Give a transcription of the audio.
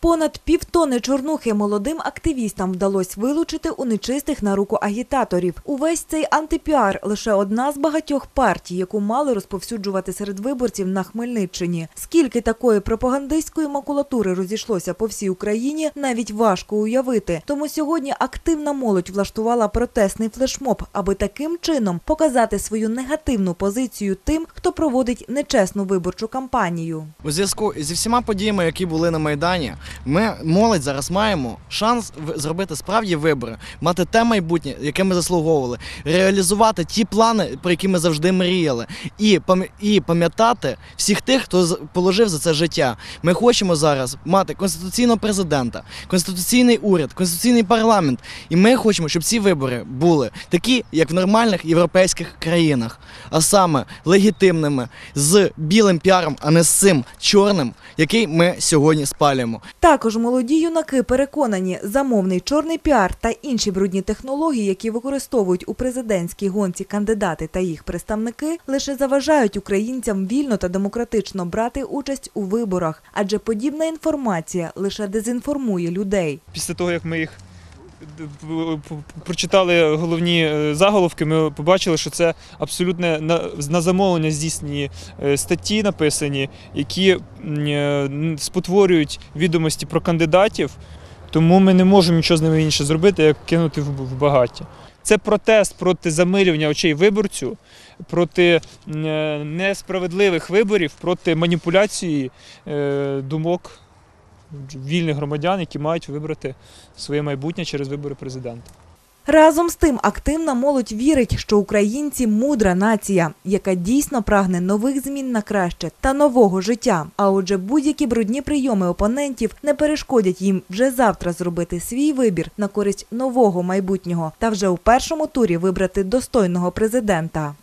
Понад півтони чорнухи молодим активістам вдалося вилучити у нечистих на руку агітаторів. Увесь цей антипіар лише одна з багатьох партій, яку мали розповсюджувати серед виборців на Хмельниччині. Скільки такої пропагандистської макулатури розійшлося по всій Україні, навіть важко уявити. Тому сьогодні активна молодь влаштувала протестний флешмоб, аби таким чином показати свою негативну позицію тим, хто проводить нечесну виборчу кампанію. У зв'язку зі всіма подіями, які були на Майдані, ми молодь зараз маємо шанс зробити справді вибори, мати те майбутнє, яке ми заслуговували, реалізувати ті плани, про які ми завжди мріяли, і і пам'ятати всіх тих, хто положив за це життя. Ми хочемо зараз мати конституційного президента, конституційний уряд, конституційний парламент. І ми хочемо, щоб ці вибори були такі, як в нормальних європейських країнах, а саме легітимними, з білим піаром, а не з цим чорним, який ми сьогодні спалюємо. Також молоді юнаки переконані, замовний чорний піар та інші брудні технології, які використовують у президентській гонці кандидати та їх представники, лише заважають українцям вільно та демократично брати участь у виборах, адже подібна інформація лише дезінформує людей. Після того, як ми їх прочитали головні е, заголовки, ми побачили, що це абсолютно на, замовлення здійснені е, статті написані, які е, спотворюють відомості про кандидатів, тому ми не можемо нічого з ними інше зробити, як кинути в, багаття. Це протест проти замилювання очей виборцю, проти несправедливих виборів, проти маніпуляції думок вільних громадян, які мають вибрати своє майбутнє через вибори президента. Разом з тим, активна молодь вірить, що українці мудра нація, яка дійсно прагне нових змін на краще та нового життя. А отже, будь-які брудні прийоми опонентів не перешкодять їм вже завтра зробити свій вибір на користь нового майбутнього та вже у першому турі вибрати достойного президента.